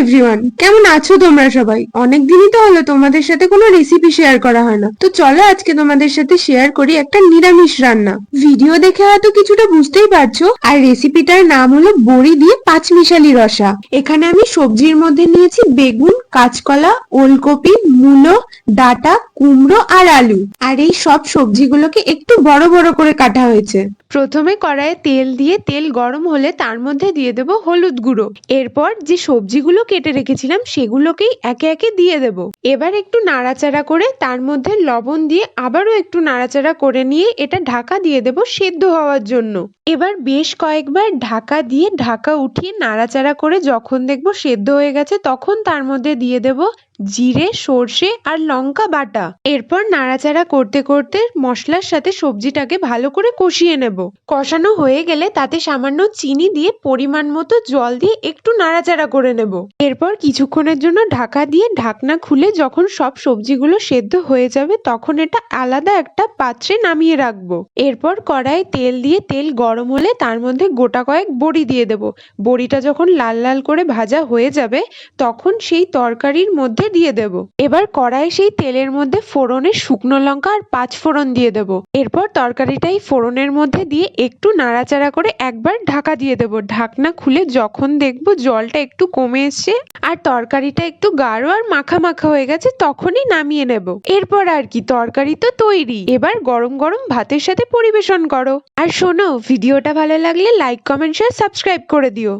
Everyone কেমন আছো তোমরা সবাই? অনেক দিনই তো হলো তোমাদের সাথে কোনো রেসিপি শেয়ার করা হয় না। তো চলো আজকে তোমাদের সাথে শেয়ার করি একটা নিরামিষ রান্না। ভিডিও দেখে হয়তো কিছুটা বুঝতেই পারছ, আর রেসিপিটার নাম হলো বড়ি দিয়ে পাঁচমিশালি রসা। এখানে আমি সবজির মধ্যে নিয়েছি বেগুন, কাঁচকলা, ওলকপি, মূলো, ডাটা, কুমড়ো আর আলু। আর এই সব সবজিগুলোকে একটু বড় বড় করে কাটা হয়েছে। প্রথমে কড়াইয়ে তেল দিয়ে তেল গরম হলে তার মধ্যে দিয়ে দেব হলুদ গুঁড়ো। এরপর যে সবজিগুলো কেটে রেখেছিলাম, সেগুলোকেই একে একে দিয়ে দেব। এবার একটু নাড়াচাড়া করে তার মধ্যে লবণ দিয়ে আবারও একটু নাড়াচাড়া করে নিয়ে এটা ঢাকা দিয়ে দেব সেদ্ধ হওয়ার জন্য। এবার বেশ কয়েকবার ঢাকা দিয়ে ঢাকা উঠিয়ে নাড়াচাড়া করে যখন দেখব সেদ্ধ হয়ে গেছে, তখন তার মধ্যে দিয়ে দেব জিরে, সর্ষে আর লঙ্কা বাটা। এরপর নাড়াচাড়া করতে করতে মশলার সাথে সবজিটাকে ভালো করে কষিয়ে নেব। কষানো হয়ে গেলে তাতে সামান্য চিনি দিয়ে পরিমাণ মতো জল দিয়ে একটু নাড়াচাড়া করে নেব। এরপর কিছুক্ষণের জন্য ঢাকা দিয়ে ঢাকনা খুলে যখন সব সবজিগুলো সেদ্ধ হয়ে যাবে তখন এটা আলাদা একটা পাত্রে নামিয়ে রাখব। এরপর কড়াই তেল দিয়ে তেল গরম হলে তার মধ্যে গোটা কয়েক বড়ি দিয়ে দেব। বড়িটা যখন লাল লাল করে ভাজা হয়ে যাবে তখন সেই তরকারির মধ্যে দিয়ে দেব। এবার কড়াই সেই তেলের মধ্যে ফোড়নে শুকনো লঙ্কা আর পাঁচ ফোড়ন দিয়ে দেব। এরপর তরকারিটাই ফোড়নের মধ্যে দিয়ে একটু নাড়াচাড়া করে একবার ঢাকা দিয়ে দেব। ঢাকনা খুলে যখন দেখব জলটা একটু কমে এসছে আর তরকারিটা একটু গাঢ় আর মাখা মাখা হয়ে গেছে তখনই নামিয়ে নেব। এরপর আর কি, তরকারি তো তৈরি। এবার গরম গরম ভাতের সাথে পরিবেশন করো। আর শোনো, ভিডিওটা ভালো লাগলে লাইক কমেন্ট শেয়ার সাবস্ক্রাইব করে দিও।